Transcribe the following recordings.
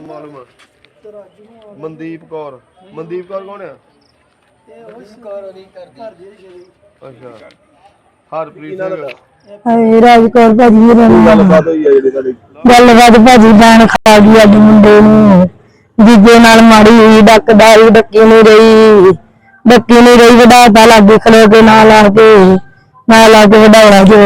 ਮਾਲੂਮ ਆ। ਮਨਦੀਪ ਕੌਰ। ਮਨਦੀਪ ਕੌਰ ਕੌਣ ਆ? ਅੱਛਾ। ਹਰਪ੍ਰੀਤ ਸਿੰਘ ਹਾਏ ਰਾਜਕੌਰ ਭਾਜੀ ਮੇਰਾ ਗੱਲਬਾਤ ਹੋਈ ਆ ਜਿਹੜੀ ਤੁਹਾਡੀ। ਗੱਲਬਾਤ ਭਾਜੀ ਬੈਣ ਖਾ ਗਈ ਅੱਜ ਮੁੰਡੇ ਨੂੰ। ਜੀਜੇ ਨਾਲ ਮਾੜੀ ਹੋਈ ਡੱਕਦਾਰੀ ਡੱਕੀ ਨਹੀਂ ਰਹੀ। ਡੱਕੀ ਨਹੀਂ ਰਹੀ ਵਡਾਤਾ ਲੱਗੇ ਖਲੋ ਕੇ ਨਾਲ ਆ ਕੇ ਨਾਲ ਆ ਕੇ ਵਡਾਉਣਾ ਜੋ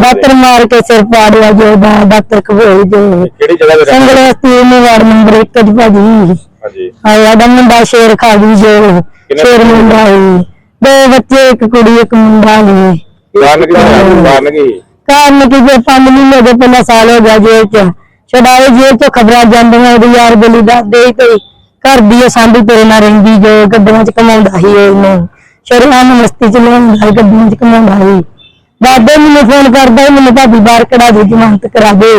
ਦਾਤਰ ਮਾਰ ਕੇ ਸਿਰ ਪਾੜਿਆ ਜੋ ਦਾ ਦਾਤਰ ਜੋ ਕਿਹੜੀ ਜਗ੍ਹਾ ਤੇ ਸੰਗਲੇ ਸਤੀ ਵਾਰਡ ਨੰਬਰ 1 ਚ ਭਾਜੀ। ਹਾਂਜੀ। ਸਾਡਾ ਮੁੰਡਾ ਸ਼ੇਰ ਖਾ ਗਈ ਜੋ। ਸ਼ੇਰ ਮੁੰਡਾ ਸੀ ਦੋ ਬੱਚੇ ਇੱਕ ਕੁੜੀ ਇੱਕ ਮੁੰਡਾ ਸੀ ਕਾਰਨ ਕੀ ਕਾਰਨ ਕੀ? ਕਾਰਨ ਕਿ? ਜੇ ਪੰਜ ਮਹੀਨੇ ਦੇ ਪਹਿਲਾਂ ਸਾਲ ਹੋ ਗਿਆ ਜੇਲ੍ਹ ਚ। ਛਡਾਏ ਜੇਲ੍ਹ ਤੋਂ ਖਬਰਾਂ ਜਾਂਦੀਆਂ ਉਹਦੀ ਯਾਰ ਗਲੀ ਦੱਸਦੇ ਸੀ ਤੇ ਘਰ ਦੀ ਸਾਂਢੀ ਤੇਰੇ ਨਾਲ ਰਹਿੰਦੀ ਜੋ ਗੱਡੀਆਂ ਚ ਕਮਾਉਂਦਾ ਸੀ ਉਹਨੂੰ। ਸ਼ਰਮਾਨ ਮਸਤੀ ਚ ਸੀ ਗੱਡੀਆਂ ਚ ਕਮਾਉਂਦਾ ਸੀ। ਦਾਦੇ ਮੈਨੂੰ ਫੋਨ ਕਰਦਾ ਸੀ ਮੈਨੂੰ ਭਾਬੀ ਬਾਹਰ ਕਢਾ ਦੇ ਜ਼ਮਾਨਤ ਕਰਾ ਦੇ।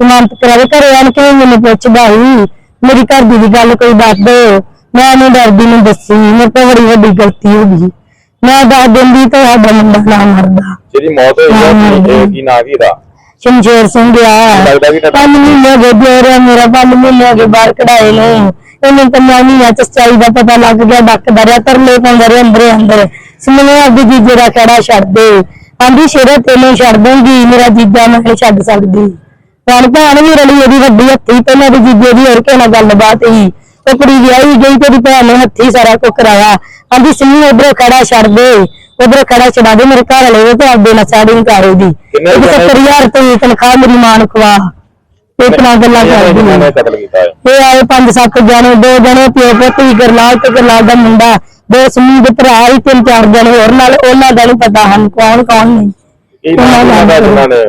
ਜ਼ਮਾਨਤ ਕਰਾ ਦੇ ਘਰੇ ਆਣ ਕੇ ਮੈਨੂੰ ਪੁੱਛਦਾ ਸੀ ਮੇਰੀ ਘਰ ਦੀ ਵੀ ਗੱਲ ਕੋਈ ਦੱਸ ਦੋ। ਮੈਂ ਉਹਨੂੰ ਡਰਦੀ ਨੂੰ ਦੱਸੀ ਮੇਰੇ ਤੋਂ ਬੜੀ ਵੱਡੀ ਗਲਤੀ ਹੋ ਗਈ। ਮੈਂ ਦੱਸ ਦਿੰਦੀ ਤਾਂ ਸਾਡਾ ਮੁੰਡਾ ਨਾ ਮਰਦਾ। ਜਿਹਦੀ ਮੌਤ ਹੋਈ ਆ ਕੀ- ਇਹ ਕੀ ਨਾਂ ਕੀ ਦਾ ਸ਼ਮਸ਼ੇਰ ਸਿੰਘ ਆ। ਲੱਗਦਾ ਵੀ ਤੁਹਾਡਾ- ਪੰਜ ਮਹੀਨੇ ਦੇ ਦਿਓਰ ਮੇਰਾ ਪੰਜ ਮਹੀਨੇ ਦੇ ਬਾਹਰ ਕਢਾਏ ਨੇ। ਇਹਨੂੰ ਤਾਂ ਮੈਂ ਮਹੀਨਿਆਂ ਚ ਸੱਚਾਈ ਦਾ ਪਤਾ ਲੱਗ ਗਿਆ ਡੱਕਦਾ ਰਿਹਾ ਤਰਲੇ ਪਾਉਂਦਾ ਰਿਹਾ ਅੰਦਰੇ ਅੰਦਰ। ਸੁਣਿਆ ਆਪਦੀ ਜੀਜੇ ਦਾ ਖੜਾ ਛੱਡ ਦੇ। ਆਂਦੀ ਸ਼ੇਰੇ ਤੈਨੂੰ ਛੱਡ ਦੂੰਗੀ ਮੇਰਾ ਜੀਜਾ ਮੈਂ ਨਹੀਂ ਛੱਡ ਸਕਦੀ। ਭੈਣ ਭੈਣ ਵੀ ਰਲੀ ਉਹਦੀ ਵੱਡੀ ਹੱਥੀ ਪਹਿਲਾਂ ਦੀ ਜੀਜੇ ਦੀ ਹੋਰ ਕੇ ਨਾਲ ਗੱਲਬਾਤ ਸੀ। ਉਹ ਕੁੜੀ ਵਿਆਹੀ ਗਈ ਤੇ ਉਹਦੀ ਭੈਣ ਨੇ ਹੱਥੀ ਸਾਰਾ ਕੁਝ ਕਰਾਇਆ। ਆਂਦੀ ਸਿੰਮੀ ਉਧਰੋਂ ਖੜਾ ਛੱਡ ਦੇ। ਉਧਰੋਂ ਖੜਾ ਛਡਾ ਦੇ ਮੇਰੇ ਘਰ ਵਾਲੇ ਤੇ ਆਪਦੇ ਨਾਲ ਸਾੜੀ ਕਰ ਉਹਦੀ। ਕਿੰਨੇ ਉਹਦੀ ਜਣੇ- 70000 ਰੁਪਏ ਤਨਖਾਹ ਮੇਰੀ ਮਾਂ ਨੂੰ ਖਵਾ। ਇੱਕ ਨਾਲ ਗੱਲਾਂ ਕਰਦੀ ਹੈ? ਇਹ ਆਏ ਪੰਜ ਸੱਤ ਜਣੇ ਦੋ ਜਣੇ ਪਿਓ ਪੁੱਤ ਵੀ ਗਰਲਾਲ ਤੇ ਗਰਲਾਲ ਦਾ ਮੁੰਡਾ। ਦੋ ਸਮੂਹ ਦੇ ਭਰਾ ਹੀ ਤਿੰਨ ਚਾਰ ਜਣੇ ਹੋਰ ਨਾਲ ਉਹਨਾਂ ਦਾ ਨਹੀਂ ਪਤਾ ਹਨ ਕੌਣ ਕੌਣ ਨਹੀਂ। ਕੀ ਨਾਂ ਉਹਨਾਂ ਦਾ ਜਿਹਨਾਂ ਨੇ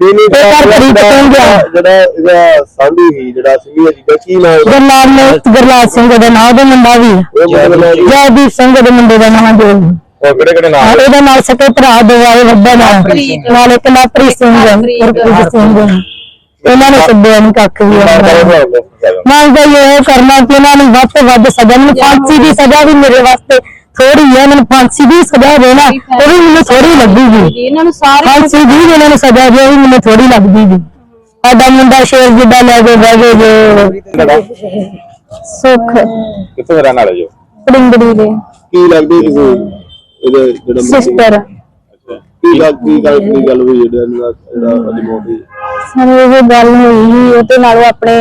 ਬੇਨੀ ਤੇ ਘਰ ਖਰੀਦ ਕੇ ਗਿਆ। ਜਿਹੜਾ ਇਹਦਾ ਸਾਂਢੀ ਸੀ ਜਿਹੜਾ ਸਿੰਘੀ ਜੀ ਦਾ ਕੀ ਨਾਮ ਗਰਲਾਲ ਨੇ ਗਰਲਾਲ ਸਿੰਘ ਦਾ ਨਾਂ ਉਹਦਾ ਮੁੰਡਾ ਵੀ ਉਹ ਜੈਦੀਪ ਸਿੰਘ ਦੇ ਮੁੰਡੇ ਦਾ ਨਾਂ ਜੋ ਉਹ ਕਿਹੜੇ ਕਿਹੜੇ ਨਾਮ ਉਹਦੇ ਨਾਲ ਸਕੇ ਭਰਾ ਦੋ ਆਏ ਵੱਡਾ ਨਾਲ ਨਾਲ ਇੱਕ ਲਾਪਰੀ ਸਿੰਘ ਗੁਰਪ੍ਰੀਤ ਸਿੰਘ ਇਹਨਾਂ ਨੇ ਸੱਦਿਆ ਨਹੀਂ ਕੱਖ ਵੀ ਉਹਨਾਂ ਦਾ। ਮੰਗਦਾ ਇਹ ਕਰਨਾ ਕਿ ਇਹਨਾਂ ਨੂੰ ਵੱਧ ਤੋਂ ਵੱਧ ਸਜ਼ਾ ਮੈਨੂੰ ਫਾਂਸੀ ਦੀ ਸਜ਼ਾ ਵੀ ਮੇਰੇ ਵਾਸਤੇ ਥੋੜੀ ਹੈ ਮੈਨੂੰ ਫਾਂਸੀ ਦੀ ਸਜ਼ਾ ਦੇਣਾ ਉਹ ਵੀ ਮੈਨੂੰ ਥੋੜੀ ਲੱਗੂਗੀ। ਇਹਨਾਂ ਨੂੰ ਸਾਰੇ ਫਾਂਸੀ ਦੀ ਵੀ ਇਹਨਾਂ ਨੂੰ ਸਜ਼ਾ ਦੇ ਉਹ ਵੀ ਮੈਨੂੰ ਥੋੜੀ ਲੱਗਦੀ ਜੀ ਸਾਡਾ ਮੁੰਡਾ ਸ਼ੇਰ ਜਿੱਦਾਂ ਲੈ ਕੇ ਬਹਿ ਗਏ ਜੋ। ਸੁੱਖ। ਕਿੱਥੋਂ ਰਹਿਣ ਵਾਲੇ ਜੋ ਪਿੰਗੜੀ ਦੇ। ਕੀ ਲੱਗਦੀ ਤੁਸੀਂ ਇਹਦੇ ਜਿਹੜਾ ਸਿਸਟਰ ਕੀ ਗੱਲ ਕੀ ਗੱਲ ਕੀ ਗੱਲ ਹੋਈ ਜਿਹੜਾ ਇਹਨਾਂ ਦਾ ਜਿਹੜਾ ਅੱਜ ਮੌਤ ਹੋਈ? ਸਾਨੂੰ ਇਹ ਗੱਲ ਹੋਈ ਸੀ ਉਹਦੇ ਨਾਲ ਉਹ ਆਪਣੇ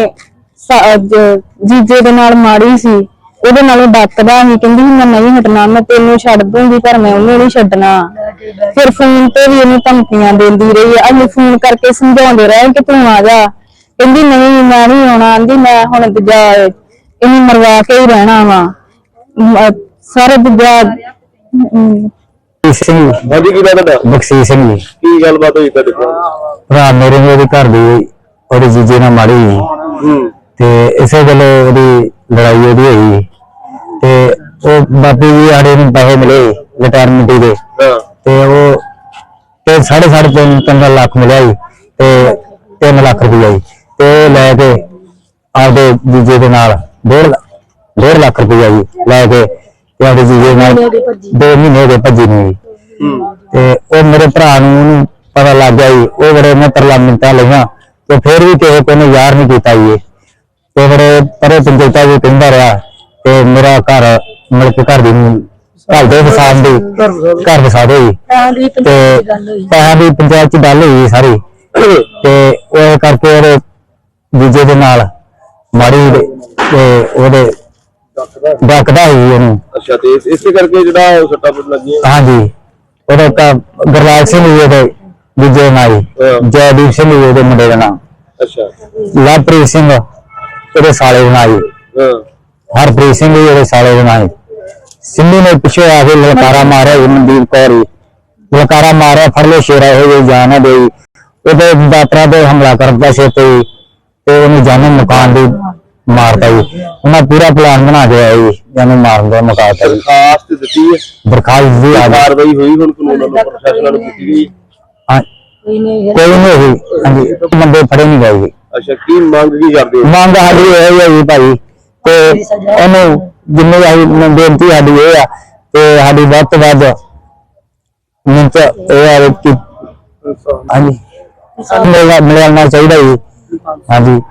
ਸ- ਜ- ਜੀਜੇ ਦੇ ਨਾਲ ਮਾੜੀ ਸੀ। ਉਹਦੇ ਨਾਲੋਂ ਡੱਕਦਾ ਸੀ ਕਹਿੰਦੀ ਸੀ ਮੈਂ ਨਹੀਂ ਹਟਣਾ ਮੈਂ ਤੈਨੂੰ ਛੱਡ ਦੂੰਗੀ ਪਰ ਮੈਂ ਉਹਨੂੰ ਨਹੀਂ ਛੱਡਣਾ। ਫਿਰ ਫੋਨ ਤੇ ਵੀ ਇਹਨੂੰ ਧਮਕੀਆਂ ਦਿੰਦੀ ਰਹੀ ਅਸੀਂ ਫੋਨ ਕਰਕੇ ਸਮਝਾਉਂਦੇ ਰਹੇ ਕਿ ਤੂੰ ਆ ਜਾ। ਕਹਿੰਦੀ ਨਹੀਂ ਮੈਂ ਨਹੀਂ ਆਉਣਾ। ਆਂਦੀ ਮੈਂ ਹੁਣ ਦੂਜਾ ਇਹਨੂੰ ਮਰਵਾ ਕੇ ਹੀ ਰਹਿਣਾ ਵਾ। ਸਾਰੇ ਦੂਜਾ ਅਮ, ਸਿੰਘ ਹਾਂਜੀ ਕੀ ਬਖਸ਼ੀਸ਼ ਸਿੰਘ ਜੀ। ਕੀ ਗੱਲਬਾਤ ਹੋਈ ਤੁਹਾਡੇ ਕੋਲ? ਭਰਾ ਮੇਰੇ ਨੇ ਉਹਦੀ ਘਰ ਦੀ ਉਹਦੇ ਜੀਜੇ ਨਾਲ ਮਾੜੀ ਹੋਈ ਹੂੰ। ਤੇ ਇਸੇ ਗੱਲੋਂ ਉਹਦੀ ਲੜਾਈ ਉਹਦੀ ਹੋਈ। ਤੇ ਉਹ ਬਾਪੂ ਜੀ ਸਾਡੇ ਨੂੰ ਪੈਸੇ ਮਿਲੇ ਰਿਟਾਇਰਮੈਂਟ ਦੇ। ਹਾਂ। ਤੇ ਉਹ ਤੇ ਸਾਢੇ ਸਾਢੇ ਤਿੰਨ ਤਿੰਨ ਲੱਖ ਮਿਲਿਆ ਜੀ। ਤੇ 3 ਲੱਖ ਰੁਪਈਆ ਜੀ। ਤੇ ਉਹ ਲੈ ਕੇ ਆਪਦੇ ਜੀਜੇ ਦੇ ਨਾਲ 1.5 ਡੇਢ ਲੱਖ ਰੁਪਈਆ ਜੀ ਲੈ ਕੇ ਤੇ ਆਪਦੇ ਜੀਜੇ ਨਾਲ ਦੋ ਮਹੀਨੇ ਹੋ ਗਏ ਭੱਜੀ ਨੂੰ ਜੀ। ਹੂੰ। ਤੇ ਉਹ ਮੇਰੇ ਭਰਾ ਨੂੰ ਉਹਨੂੰ ਪਤਾ ਲੱਗ ਗਿਆ ਜੀ ਉਹ ਬੜੇ ਮੈਂ ਤਰਲਾ ਮਿੰਟਾਂ ਲਈਆਂ ਤੇ ਫਿਰ ਵੀ ਕਿਸੇ ਕੋਲ ਯਾਰ ਨਹੀਂ ਕੀਤਾ ਜੀ ਇਹ। ਤੇ ਬੜੇ ਪਰੇ ਪੰਚਾਇਤਾਂ ਵੀ ਕਹਿੰਦਾ ਰਿਹਾ ਤੇ ਮੇਰਾ ਘਰ ਮਿਲ ਕੇ ਘਰ ਦੀ ਨੂੰ ਘਰ ਦੇ ਵਸਾਨ ਦੀ ਘਰ ਵਸਾ ਦੇ ਜੀ ਤੇ ਪੈਸਿਆਂ ਦੀ ਪੰਚਾਇਤ ਚ ਗੱਲ ਹੋਈ ਸਾਰੀ। ਤੇ ਉਹ ਕਰਕੇ ਉਹਦੇ ਜੀਜੇ ਦੇ ਨਾਲ ਮਾੜੀ ਤੇ ਉਹਦੇ ਡੱਕਦਾ ਸੀ ਉਹਨੂੰ। ਅੱਛਾ ਤੇ ਇਸ- ਇਸੇ ਕਰਕੇ ਜਿਹੜਾ ਉਹ ਸੱਟਾਂ ਪੁੱਟ ਲੱਗੀਆਂ। ਹਾਂਜੀ। ਉਹਦਾ ਤਾਂ ਗੁਰਲਾਲ ਸਿੰਘ ਜੀ ਉਹਦੇ ਦੂਜੇ ਨਾਲ ਹਾਂ। ਜੈਦੀਪ ਸਿੰਘ ਜੀ ਉਹਦੇ ਮੁੰਡੇ ਦਾ ਨਾਮ। ਅੱਛਾ। ਲਵਪ੍ਰੀਤ ਸਿੰਘ ਉਹਦੇ ਸਾਲੇ ਦਾ ਨਾਮ ਜੀ। ਹਾਂ। ਹਰਪ੍ਰੀਤ ਸਿੰਘ ਜੀ ਉਹਦੇ ਸਾਲੇ ਦਾ ਨਾਮ ਜੀ। ਸਿੰਧੂ ਨੇ ਪਿੱਛੇ ਆ ਕੇ ਲਲਕਾਰਾ ਮਾਰਿਆ ਜੀ ਮਨਦੀਪ ਕੌਰ ਜੀ। ਲਲਕਾਰਾ ਮਾਰਿਆ ਫੜ ਲੋ ਸ਼ੇਰਾ ਹੋ ਗਈ ਜਾਨ ਦੇ। ਉਹਦੇ ਦਾਤਰਾ ਦੇ ਹਮਲਾ ਕਰਦਾ ਸੀ ਤੇ ਤੇ ਉਹਨੂੰ ਜਾਨੋਂ ਮਕਾਨ ਦੀ ਮਾਰਤਾ ਜੀ ਉਹਨਾਂ ਪੂਰਾ ਪਲਾਨ ਬਣਾ ਕੇ ਆਇਆ ਜੀ ਜਾਨੋਂ ਮਾਰਨ ਦਾ ਮੁਕਾਤਾ ਜੀ। ਖਾਸ ਤੇ ਦਿੱਤੀ ਹੈ। ਬਰਖਾਸਤ ਦੀ ਆ ਕਾਰਵਾਈ ਹੋਈ ਹੁਣ ਕਾਨੂੰਨ ਵੱਲੋਂ? ਪ੍ਰਸ਼ਾਸਨ ਵੱਲੋਂ ਕੀਤੀ ਗਈ? ਹਾਂ, ਕੋਈ ਨਹੀਂ ਹੋਈ। ਹਾਂਜੀ ਬੰਦੇ ਫੜੇ ਨਹੀਂ ਗਏ ਜੀ। ਅੱਛਾ ਕੀ ਮੰਗ ਕੀ ਕਰਦੇ ਹੋ? ਮੰਗ ਸਾਡੀ ਇਹ ਹੈ ਜੀ ਭਾਈ ਤੇ ਉਹਨੂੰ ਜਿੰਨੇ ਆਈ ਬੇਨਤੀ ਸਾਡੀ ਇਹ ਆ ਤੇ ਸਾਡੀ ਵੱਧ ਤੋਂ ਵੱਧ ਮਿੰਟ ਇਹ ਆ ਕਿ ਹਾਂਜੀ। ਮਿਲਣਾ ਚਾਹੀਦਾ ਜੀ। ਹਾਂਜੀ।